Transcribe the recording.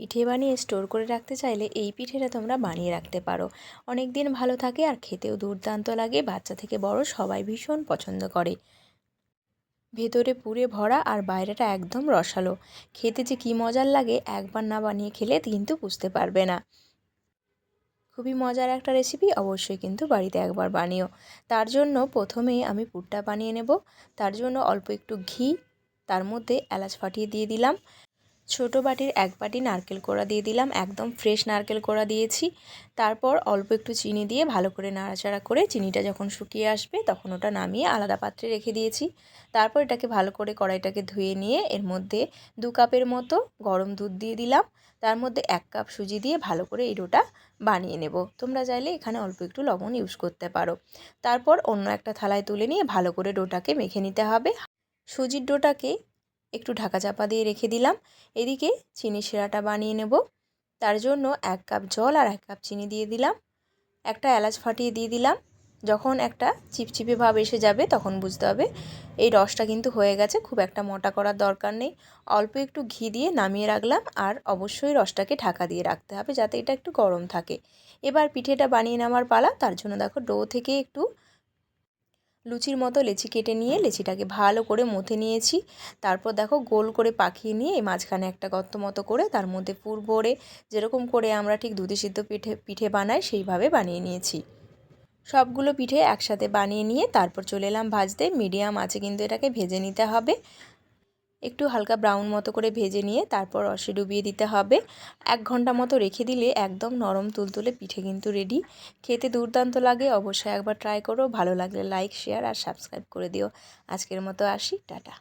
পিঠে বানিয়ে স্টোর করে রাখতে চাইলে এই পিঠেটা তোমরা বানিয়ে রাখতে পারো। অনেক দিন ভালো থাকে আর খেতেও দুর্দান্ত লাগে, বাচ্চা থেকে বড় সবাই ভীষণ পছন্দ করে। ভেতরে পুরে ভরা আর বাইরেটা একদম রসালো। খেতে যে কী মজার লাগে, একবার না বানিয়ে খেলে কিন্তু বুঝতে পারবে না। খুবই মজার একটা রেসিপি অবশ্যই কিন্তু বাড়িতে একবার বানিও। তার জন্য প্রথমেই আমি পুরটা বানিয়ে নেব। তার জন্য অল্প একটু ঘি, তার মধ্যে এলাচ ফাটিয়ে দিয়ে দিলাম। ছোট বাটির এক বাটি নারকেল কোড়া দিয়ে দিলাম, একদম ফ্রেশ নারকেল কোড়া দিয়েছি। তারপর অল্প একটু চিনি দিয়ে ভালো করে নাড়াচাড়া করে চিনিটা যখন শুকিয়ে আসবে তখন ওটা নামিয়ে আলাদা পাত্রে রেখে দিয়েছি। তারপর এটাকে ভালো করে কড়াইটাকে ধুয়ে নিয়ে এর মধ্যে দু কাপের মতো গরম দুধ দিয়ে দিলাম। তার মধ্যে এক কাপ সুজি দিয়ে ভালো করে এই ডোটা বানিয়ে নেব। তোমরা চাইলে এখানে অল্প একটু লবণ ইউজ করতে পারো। তারপর অন্য একটা থালায় তুলে নিয়ে ভালো করে ডোটাকে মেখে নিতে হবে। সুজির ডোটাকে একটু ঢাকা চাপা দিয়ে রেখে দিলাম। এদিকে চিনি শিরাটা বানিয়ে নেব। তার জন্য এক কাপ জল আর এক কাপ চিনি দিয়ে দিলাম। একটা এলাচ ফাটিয়ে দিয়ে দিলাম। যখন একটা চিপচিপে ভাব এসে যাবে তখন বুঝতে হবে এই রসটা কিন্তু হয়ে গেছে, খুব একটা মোটা করার দরকার নেই। অল্প একটু ঘি দিয়ে নামিয়ে রাখলাম আর অবশ্যই রসটাকে ঢাকা দিয়ে রাখতে হবে যাতে এটা একটু গরম থাকে। এবার পিঠেটা বানিয়ে নেওয়ার পালা, তার জন্য দেখো ডো থেকে একটু লুচির মতো লেচি কেটে নিয়ে লেচিটাকে ভালো করে মথে নিয়েছি। তারপর দেখো গোল করে পাকিয়ে নিয়ে মাঝখানে একটা গর্ত মতো করে তার মধ্যে পুর ভরে যেরকম করে আমরা ঠিক দুধি সিদ্ধ পিঠে পিঠে বানাই সেইভাবে বানিয়ে নিয়েছি। সবগুলো পিঠে একসাথে বানিয়ে নিয়ে তারপর চলে এলাম ভাজতে। মিডিয়াম আছে কিন্তু এটাকে ভেজে নিতে হবে। একটু হালকা ব্রাউন মতো করে ভেজে নিয়ে তারপর রসে ডুবিয়ে দিতে হবে। এক ঘণ্টা মতো রেখে দিলে একদম নরম তুলতুলে পিঠে কিন্তু রেডি খেতে দুর্দান্ত লাগে, অবশ্যই একবার ট্রাই করো। ভালো লাগলে লাইক শেয়ার আর সাবস্ক্রাইব করে দিও। আজকের মতো আসি, টাটা।